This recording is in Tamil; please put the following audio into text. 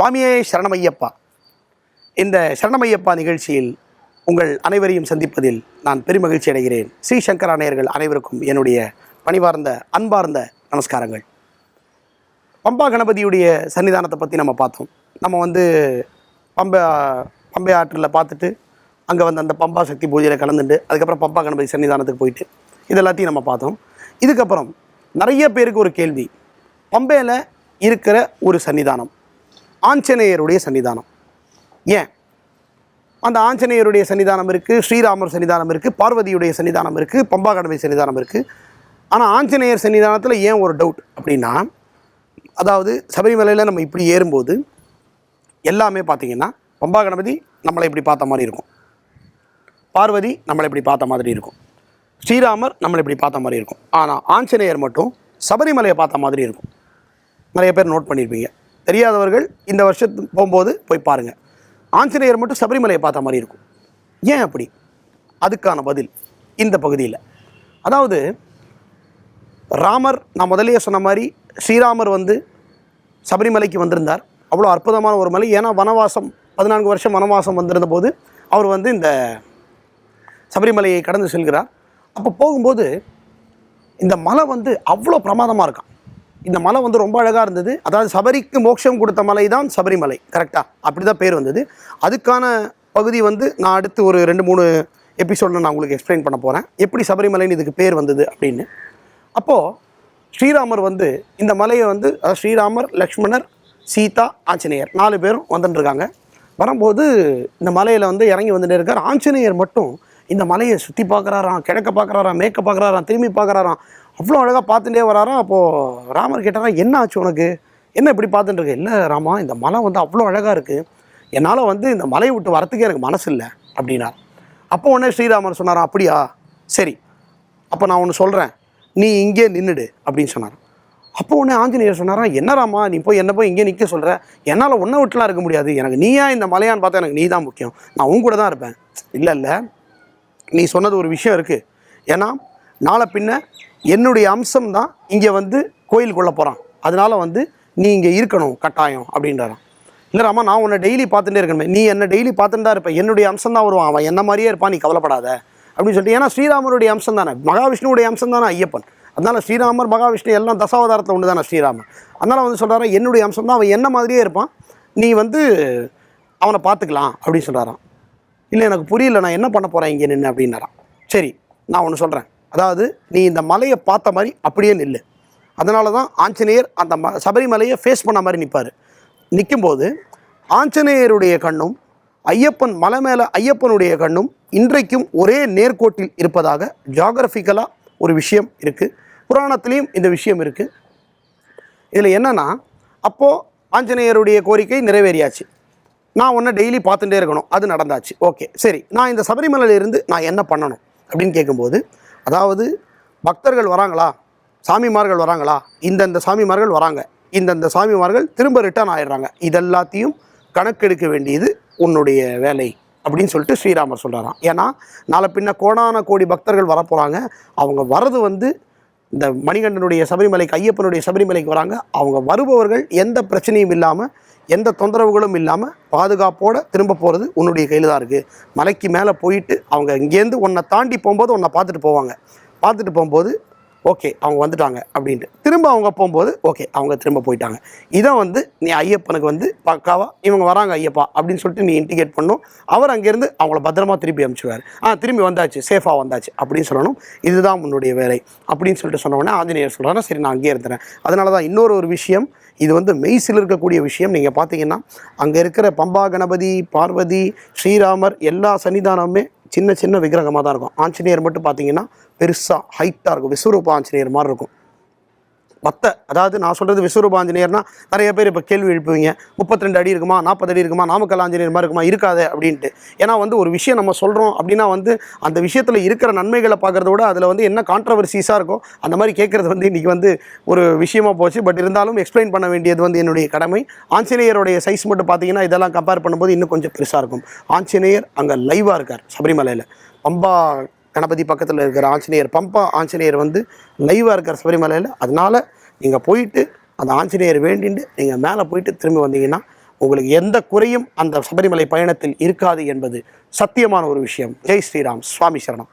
சுவாமியே சரணமையப்பா. இந்த சரணமையப்பா நிகழ்ச்சியில் உங்கள் அனைவரையும் சந்திப்பதில் நான் பெருமகிழ்ச்சி அடைகிறேன். ஸ்ரீ சங்கராணையர்கள் அனைவருக்கும் என்னுடைய பணிவார்ந்த அன்பார்ந்த நமஸ்காரங்கள். பம்பா கணபதியுடைய சன்னிதானத்தை பற்றி நம்ம பார்த்தோம். நம்ம வந்து பம்பை பம்பை ஆற்றில் பார்த்துட்டு அங்கே வந்து அந்த பம்பா சக்தி பூஜையில் கலந்துட்டு அதுக்கப்புறம் பம்பா கணபதி சன்னிதானத்துக்கு போயிட்டு இது எல்லாத்தையும் நம்ம பார்த்தோம். இதுக்கப்புறம் நிறைய பேருக்கு ஒரு கேள்வி. பம்பையில் இருக்கிற ஒரு சன்னிதானம் ஆஞ்சநேயருடைய சன்னிதானம். ஏன்? அந்த ஆஞ்சநேயருடைய சன்னிதானம் இருக்குது ஸ்ரீராமர் சன்னிதானம் இருக்குது பார்வதியுடைய சன்னிதானம் இருக்குது பம்பா கணபதி சன்னிதானம் இருக்குது ஆனால் ஆஞ்சநேயர் சன்னிதானத்தில் ஏன் ஒரு டவுட் அப்படின்னா அதாவது சபரிமலையில் நம்ம இப்படி ஏறும்போது எல்லாமே பார்த்திங்கன்னா பம்பா கணபதி நம்மளை இப்படி பார்த்த மாதிரி இருக்கும். பார்வதி நம்மளை இப்படி பார்த்த மாதிரி இருக்கும். ஸ்ரீராமர் நம்மளை இப்படி பார்த்த மாதிரி இருக்கும். ஆனால் ஆஞ்சநேயர் மட்டும் சபரிமலையை பார்த்த மாதிரி இருக்கும். நிறைய பேர் நோட் பண்ணியிருப்பீங்க தெரியாதவர்கள் இந்த வருஷத்துக்கு போகும்போது போய் பாருங்கள் ஆஞ்சநேயர் மட்டும் சபரிமலையை பார்த்த மாதிரி இருக்கும். ஏன் அப்படி? அதுக்கான பதில் இந்த பகுதியில். அதாவது ராமர் நான் முதல்லயே சொன்ன மாதிரி ஸ்ரீராமர் வந்து சபரிமலைக்கு வந்திருந்தார். அவ்வளோ அற்புதமான ஒரு மலை. ஏன்னா வனவாசம் பதினான்கு வருஷம் வனவாசம் வந்திருந்த போது அவர் வந்து இந்த சபரிமலையை கடந்து செல்கிறார். அப்போ போகும்போது இந்த மலை வந்து அவ்வளோ பிரமாதமாக இருக்கான். இந்த மலை வந்து ரொம்ப அழகாக இருந்தது. அதாவது சபரிக்கு மோட்சம் கொடுத்த மலை தான் சபரிமலை. கரெக்டாக அப்படி தான் பேர் வந்தது. அதுக்கான பகுதி வந்து நான் அடுத்து ஒரு ரெண்டு மூணு எபிசோடில் நான் உங்களுக்கு எக்ஸ்பிளைன் பண்ண போகிறேன் எப்படி சபரிமலைன்னு இதுக்கு பேர் வந்தது அப்படின்னு. அப்போது ஸ்ரீராமர் வந்து இந்த மலையை வந்து அதாவது ஸ்ரீராமர் லக்ஷ்மணர் சீதா ஆஞ்சநேயர் நாலு பேரும் வந்துட்டுருக்காங்க. வரும்போது இந்த மலையில் வந்து இறங்கி வந்துட்டு இருக்கார். ஆஞ்சநேயர் மட்டும் இந்த மலையை சுற்றி பார்க்குறாராம் கிழக்க பார்க்குறாராம் மேற்க பார்க்குறாராம் திரும்பி பார்க்குறாராம். அவ்வளோ அழகாக பார்த்துட்டே வராராம் அப்போது ராமர் கேட்டாரா என்ன ஆச்சு உனக்கு? என்ன இப்படி பார்த்துட்டு இருக்க? இல்லை ராமா இந்த மலை வந்து அவ்வளோ அழகாக இருக்குது என்னால் வந்து இந்த மலையை விட்டு வரத்துக்கே எனக்கு மனசு இல்லை. அப்படின்னா. அப்போ உடனே ஸ்ரீராமர் சொன்னாரா அப்படியா? சரி. அப்போ நான் ஒன்று சொல்கிறேன் நீ இங்கே நின்றுடு அப்படின்னு சொன்னார். அப்போ உடனே ஆஞ்சநேயர் சொன்னாரா என்ன ராமா நீ போய் என்ன போய் இங்கே நிற்க சொல்கிற என்னால் ஒன்றை விட்டுலாம் இருக்க முடியாது. எனக்கு நீயா இந்த மலையான்னு பார்த்தா எனக்கு நீ தான் முக்கியம். நான் உன் கூட தான் இருப்பேன். இல்லை இல்லை. நீ சொன்னது ஒரு விஷயம் இருக்குது ஏன்னா நாளை பின்ன என்னுடைய அம்சம் தான் இங்கே வந்து கோயிலுக்குள்ளே போகிறான் அதனால வந்து நீ இங்கே இருக்கணும் கட்டாயம் அப்படின்றாராம். இல்லை ராமா நான் உன்னை டெய்லி பார்த்துட்டே இருக்கணுமே. நீ என்ன டெய்லி பார்த்துட்டு தான் இருப்பேன் என்னுடைய அம்சம் தான் வருவான். அவன் என்ன மாதிரியே இருப்பான் நீ கவலைப்படாத அப்படின்னு சொல்லிட்டு. ஏன்னா ஸ்ரீராமருடைய அம்சம் தானே. மகாவிஷ்ணுவுடைய அம்சம் தானே ஐயப்பன். அதனால் ஸ்ரீராமர் மகாவிஷ்ணு எல்லாம் தசாவதாரத்தில் ஒன்று தானே ஸ்ரீராமர். அதனால் வந்து சொல்கிறாரு என்னுடைய அம்சம் தான். அவன் என்ன மாதிரியே இருப்பான் நீ வந்து அவனை பார்த்துக்கலாம் அப்படின்னு சொல்கிறாரான் இல்லை எனக்கு புரியல நான் என்ன பண்ண போகிறேன் இங்கே நின்று அப்படின்னாரான் சரி நான் ஒன்று சொல்கிறேன் அதாவது நீ இந்த மலையை பார்த்த மாதிரி அப்படியே நில்லு. அதனால தான் ஆஞ்சநேயர் அந்த ம சபரிமலையை ஃபேஸ் பண்ண மாதிரி நிற்பார் நிற்கும்போது ஆஞ்சநேயருடைய கண்ணும் ஐயப்பன் மலை மேலே ஐயப்பனுடைய கண்ணும் இன்றைக்கும் ஒரே நேர்கோட்டில் இருப்பதாக ஜாகிரபிக்கலாக ஒரு விஷயம் இருக்குது புராணத்துலேயும் இந்த விஷயம் இருக்குது இதில் என்னென்னா அப்போது ஆஞ்சநேயருடைய கோரிக்கை நிறைவேறியாச்சு. நான் ஒன்றை டெய்லி பார்த்துட்டே இருக்கணும். அது நடந்தாச்சு. ஓகே சரி. நான் இந்த சபரிமலையிலிருந்து நான் என்ன பண்ணணும் அப்படின்னு கேட்கும்போது அதாவது பக்தர்கள் வராங்களா? சாமிமார்கள் வராங்களா? இந்தந்த சாமிமார்கள் வராங்க. இந்தந்த சாமிமார்கள் திரும்ப ரிட்டர்ன் ஆயிடுறாங்க. இதெல்லாத்தையும் கணக்கெடுக்க வேண்டியது உன்னுடைய வேலை அப்படின்னு சொல்லிட்டு ஸ்ரீராமர் சொல்கிறாராம் ஏன்னா நாளை பின்ன கோடான கோடி பக்தர்கள் வரப்போகிறாங்க அவங்க வர்றது வந்து இந்த மணிகண்டனுடைய சபரிமலைக்கு ஐயப்பனுடைய சபரிமலைக்கு வராங்க. அவங்க வருபவர்கள் எந்த பிரச்சனையும் இல்லாமல் எந்த தொந்தரவுகளும் இல்லாமல் பாதுகாப்போடு திரும்ப போகிறது உன்னுடைய கையில் தான் இருக்குது மலைக்கு மேலே போயிட்டு அவங்க இங்கேருந்து உன்னை தாண்டி போகும்போது உன்னை பார்த்துட்டு போவாங்க. பார்த்துட்டு போகும்போது ஓகே அவங்க வந்துட்டாங்க அப்படின்ட்டு. திரும்ப அவங்க போகும்போது ஓகே அவங்க திரும்ப போயிட்டாங்க. இதை வந்து நீ ஐயப்பனுக்கு வந்து பக்காவா இவங்க வராங்க ஐயப்பா அப்படின்னு சொல்லிட்டு நீ இன்டிகேட் பண்ணும் அவர் அங்கேருந்து அவங்கள பத்திரமா திருப்பி அனுப்பிச்சுவார் ஆ திரும்பி வந்தாச்சு சேஃபாக வந்தாச்சு அப்படின்னு சொல்லணும். இதுதான் உன்னுடைய வேலை அப்படின்னு சொல்லிட்டு சொன்ன உடனே ஆஞ்சநேயர் சொல்கிறாங்க சரி நான் அங்கேயே இருந்தேன் அதனால தான் இன்னொரு ஒரு விஷயம் இது வந்து மெய்சில் இருக்கக்கூடிய விஷயம். நீங்கள் பார்த்தீங்கன்னா அங்கே இருக்கிற பம்பா கணபதி பார்வதி ஸ்ரீராமர் எல்லா சன்னிதானமுமே சின்ன சின்ன விக்கிரகமாக தான் இருக்கும். ஆஞ்சநேயர் மட்டும் பார்த்தீங்கன்னா பெருசாக ஹைட்டாக இருக்கும். விஸ்வரூப ஆஞ்சநேயர் மாதிரி இருக்கும். மற்ற அதாவது நான் சொல்கிறது விஸ்வரூப ஆஞ்சநேயர்னா நிறைய பேர் இப்போ கேள்வி எழுப்புவீங்க. முப்பத்தி ரெண்டு அடி இருக்குமா? நாற்பது அடி இருக்குமா? நாமக்கல் ஆஞ்சநேயர் மாதிரி இருக்குமா? இருக்காது அப்படின்ட்டு. ஏன்னா வந்து ஒரு விஷயம் நம்ம சொல்கிறோம் அப்படின்னா வந்து அந்த விஷயத்தில் இருக்கிற நன்மைகளை பார்க்குறத விட அதில் வந்து என்ன கான்ட்ரவர்சிஸாக இருக்கோ அந்த மாதிரி கேட்குறது வந்து இன்றைக்கி வந்து ஒரு விஷயமா போச்சு. பட் இருந்தாலும் எக்ஸ்பிளைன் பண்ண வேண்டியது வந்து என்னுடைய கடமை. ஆஞ்சநேயருடைய சைஸ் மட்டும் பார்த்தீங்கன்னா இதெல்லாம் கம்பேர் பண்ணும்போது இன்னும் கொஞ்சம் பெருசாக இருக்கும். ஆஞ்சநேயர் அங்கே லைவாக இருக்கார் சபரிமலையில். பம்பா கணபதி பக்கத்தில் இருக்கிற ஆஞ்சநேயர் பம்பா ஆஞ்சநேயர் வந்து லைவாக இருக்கிற சபரிமலையில் அதனால் நீங்கள் போயிட்டு அந்த ஆஞ்சநேயர் வேண்டிட்டு நீங்கள் மேலே போயிட்டு திரும்பி வந்தீங்கன்னா உங்களுக்கு எந்த குறையும் அந்த சபரிமலை பயணத்தில் இருக்காது என்பது சத்தியமான ஒரு விஷயம். ஜெய் ஸ்ரீராம் சுவாமி சரணம்.